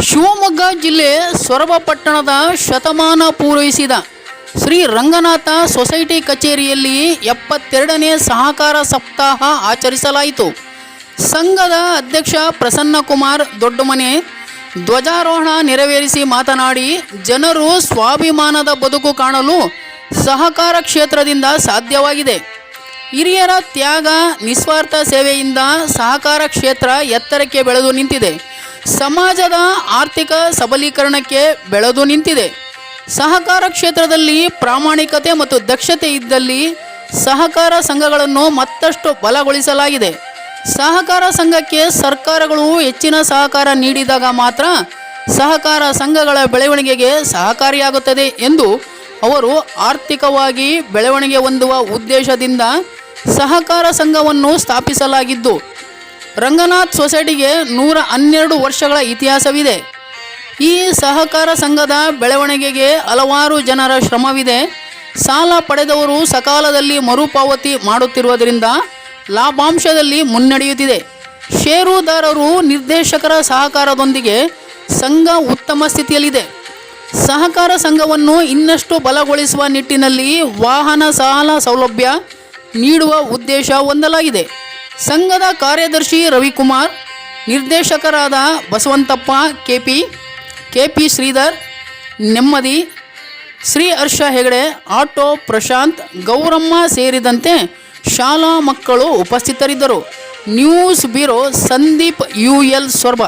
ಶಿವಮೊಗ್ಗ ಜಿಲ್ಲೆ ಸೊರಬ ಪಟ್ಟಣದ ಶತಮಾನ ಪೂರೈಸಿದ ಶ್ರೀ ರಂಗನಾಥ ಸೊಸೈಟಿ ಕಚೇರಿಯಲ್ಲಿ ಎಪ್ಪತ್ತೆರಡನೇ ಸಹಕಾರ ಸಪ್ತಾಹ ಆಚರಿಸಲಾಯಿತು. ಸಂಘದ ಅಧ್ಯಕ್ಷ ಪ್ರಸನ್ನಕುಮಾರ್ ದೊಡ್ಡಮನೆ ಧ್ವಜಾರೋಹಣ ನೆರವೇರಿಸಿ ಮಾತನಾಡಿ, ಜನರು ಸ್ವಾಭಿಮಾನದ ಬದುಕು ಕಾಣಲು ಸಹಕಾರ ಕ್ಷೇತ್ರದಿಂದ ಸಾಧ್ಯವಾಗಿದೆ. ಹಿರಿಯರ ತ್ಯಾಗ ನಿಸ್ವಾರ್ಥ ಸೇವೆಯಿಂದ ಸಹಕಾರ ಕ್ಷೇತ್ರ ಎತ್ತರಕ್ಕೆ ಬೆಳೆದು ನಿಂತಿದೆ. ಸಮಾಜದ ಆರ್ಥಿಕ ಸಬಲೀಕರಣಕ್ಕೆ ಬೆಳೆದು ನಿಂತಿದೆ. ಸಹಕಾರ ಕ್ಷೇತ್ರದಲ್ಲಿ ಪ್ರಾಮಾಣಿಕತೆ ಮತ್ತು ದಕ್ಷತೆ ಇದ್ದಲ್ಲಿ ಸಹಕಾರ ಸಂಘಗಳನ್ನು ಮತ್ತಷ್ಟು ಬಲಗೊಳಿಸಲಾಗಿದೆ. ಸಹಕಾರ ಸಂಘಕ್ಕೆ ಸರ್ಕಾರಗಳು ಹೆಚ್ಚಿನ ಸಹಕಾರ ನೀಡಿದಾಗ ಮಾತ್ರ ಸಹಕಾರ ಸಂಘಗಳ ಬೆಳವಣಿಗೆಗೆ ಸಹಕಾರಿಯಾಗುತ್ತದೆ ಎಂದು ಅವರು ಆರ್ಥಿಕವಾಗಿ ಬೆಳವಣಿಗೆ ಹೊಂದುವ ಉದ್ದೇಶದಿಂದ ಸಹಕಾರ ಸಂಘವನ್ನು ಸ್ಥಾಪಿಸಲಾಗಿದ್ದು ರಂಗನಾಥ್ ಸೊಸೈಟಿಗೆ ನೂರ ಹನ್ನೆರಡು ವರ್ಷಗಳ ಇತಿಹಾಸವಿದೆ. ಈ ಸಹಕಾರ ಸಂಘದ ಬೆಳವಣಿಗೆಗೆ ಹಲವಾರು ಜನರ ಶ್ರಮವಿದೆ. ಸಾಲ ಪಡೆದವರು ಸಕಾಲದಲ್ಲಿ ಮರುಪಾವತಿ ಮಾಡುತ್ತಿರುವುದರಿಂದ ಲಾಭಾಂಶದಲ್ಲಿ ಮುನ್ನಡೆಯುತ್ತಿದೆ. ಷೇರುದಾರರು ನಿರ್ದೇಶಕರ ಸಹಕಾರದೊಂದಿಗೆ ಸಂಘ ಉತ್ತಮ ಸ್ಥಿತಿಯಲ್ಲಿದೆ. ಸಹಕಾರ ಸಂಘವನ್ನು ಇನ್ನಷ್ಟು ಬಲಗೊಳಿಸುವ ನಿಟ್ಟಿನಲ್ಲಿ ವಾಹನ ಸಾಲ ಸೌಲಭ್ಯ ನೀಡುವ ಉದ್ದೇಶ ಹೊಂದಲಾಗಿದೆ. ಸಂಘದ ಕಾರ್ಯದರ್ಶಿ ರವಿಕುಮಾರ್, ನಿರ್ದೇಶಕರಾದ Basavanthappa K P K P Shridhar, ನೆಮ್ಮದಿ, ಶ್ರೀ ಹರ್ಷ ಹೆಗಡೆ, ಆಟೋ ಪ್ರಶಾಂತ್, ಗೌರಮ್ಮ ಸೇರಿದಂತೆ ಶಾಲಾ ಮಕ್ಕಳು ಉಪಸ್ಥಿತರಿದ್ದರು. News bureau Sandeep U L ಸೊರ್ಬ.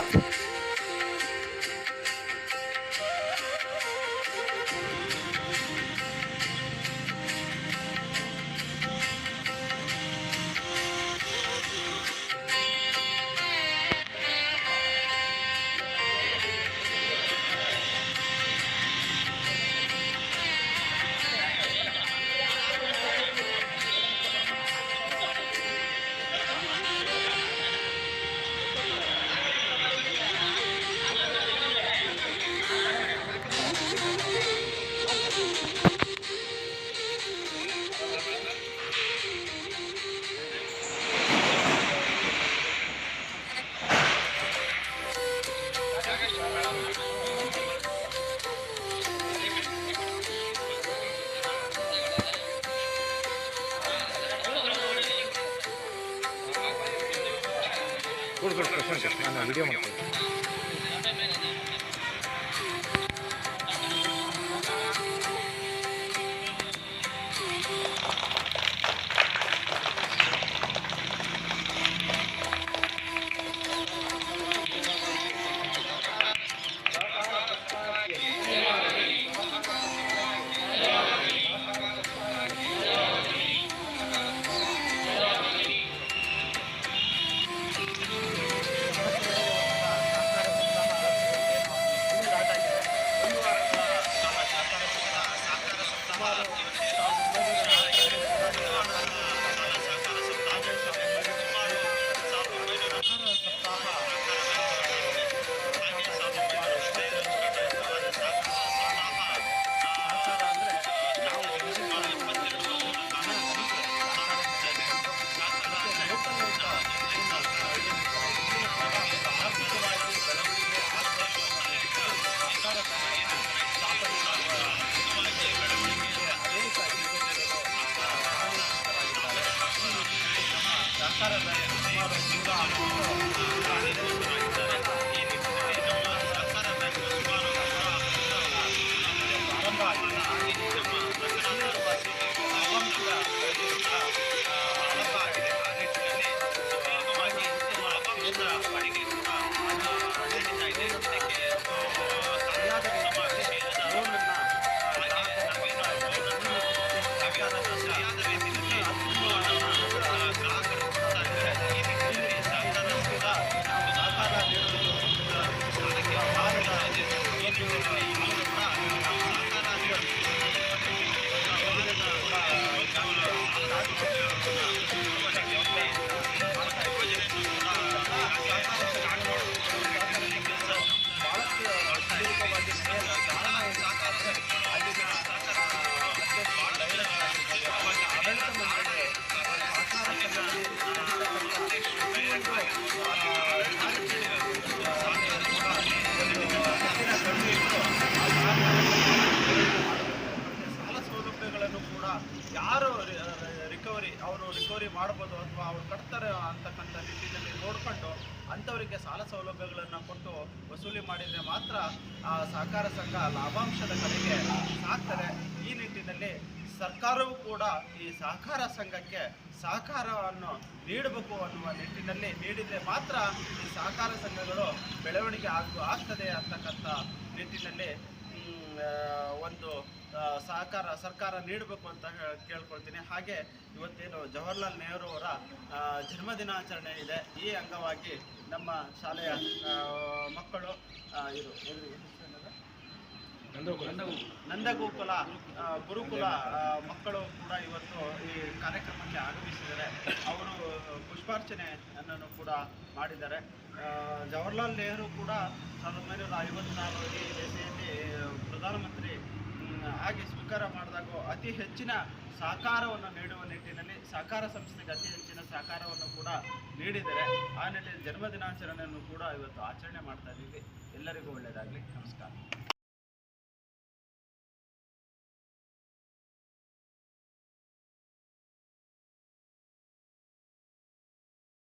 Burgos presentes. 八百斤大力啊大力的。ಅಂಥವರಿಗೆ ಸಾಲ ಸೌಲಭ್ಯಗಳನ್ನು ಕೊಟ್ಟು ವಸೂಲಿ ಮಾಡಿದರೆ ಮಾತ್ರ ಆ ಸಹಕಾರ ಸಂಘ ಲಾಭಾಂಶದ ಕಡೆಗೆ ಸಾಕ್ತದೆ ಈ ನಿಟ್ಟಿನಲ್ಲಿ ಸರ್ಕಾರವೂ ಕೂಡ ಈ ಸಹಕಾರ ಸಂಘಕ್ಕೆ ಸಹಕಾರವನ್ನು ನೀಡಬೇಕು ಅನ್ನುವ ನಿಟ್ಟಿನಲ್ಲಿ ನೀಡಿದರೆ ಮಾತ್ರ ಈ ಸಹಕಾರ ಸಂಘಗಳು ಬೆಳವಣಿಗೆ ಆಗ, ಆಗ್ತದೆ ಅಂತಕ್ಕಂಥ ನಿಟ್ಟಿನಲ್ಲಿ ಒಂದು ಸಹಕಾರ, ಸರ್ಕಾರ ನೀಡಬೇಕು ಅಂತ ಕೇಳ್ಕೊಳ್ತೀನಿ. ಹಾಗೆ ಇವತ್ತೇನು ಜವಾಹರ್ಲಾಲ್ ನೆಹರು ಅವರ ಜನ್ಮದಿನಾಚರಣೆ ಇದೆ. ಈ ಅಂಗವಾಗಿ ನಮ್ಮ ಶಾಲೆಯ ಮಕ್ಕಳು ಇದು? ನಂದಗೋಕುಲ ಗುರುಕುಲ ಮಕ್ಕಳು ಕೂಡ ಇವತ್ತು ಈ ಕಾರ್ಯಕ್ರಮಕ್ಕೆ ಆಗಮಿಸಿದ್ದಾರೆ. ಅವರು ಪುಷ್ಪಾರ್ಚನೆ ಅನ್ನು ಕೂಡ ಮಾಡಿದ್ದಾರೆ. ಜವಾಹರಲಾಲ್ ನೆಹರು ಕೂಡ ಸಾವಿರದ ಒಂಬೈನೂರ ಐವತ್ನಾರು ಈ ದೇಶದಲ್ಲಿ ಪ್ರಧಾನಮಂತ್ರಿ ಆಗಿ ಸ್ವೀಕಾರ ಮಾಡಿದಾಗ ಅತಿ ಹೆಚ್ಚಿನ ಸಹಕಾರವನ್ನು ನೀಡುವ ನಿಟ್ಟಿನಲ್ಲಿ ಸಹಕಾರ ಸಂಸ್ಥೆಗೆ ಅತಿ ಹೆಚ್ಚಿನ ಸಹಕಾರವನ್ನು ಕೂಡ ನೀಡಿದ್ದಾರೆ ಆ ನಿಟ್ಟಿನಲ್ಲಿ ಜನ್ಮದಿನಾಚರಣೆಯನ್ನು ಕೂಡ ಇವತ್ತು ಆಚರಣೆ ಮಾಡ್ತಾ ಇದ್ದೀವಿ. ಎಲ್ಲರಿಗೂ ಒಳ್ಳೆಯದಾಗಲಿ. ನಮಸ್ಕಾರ.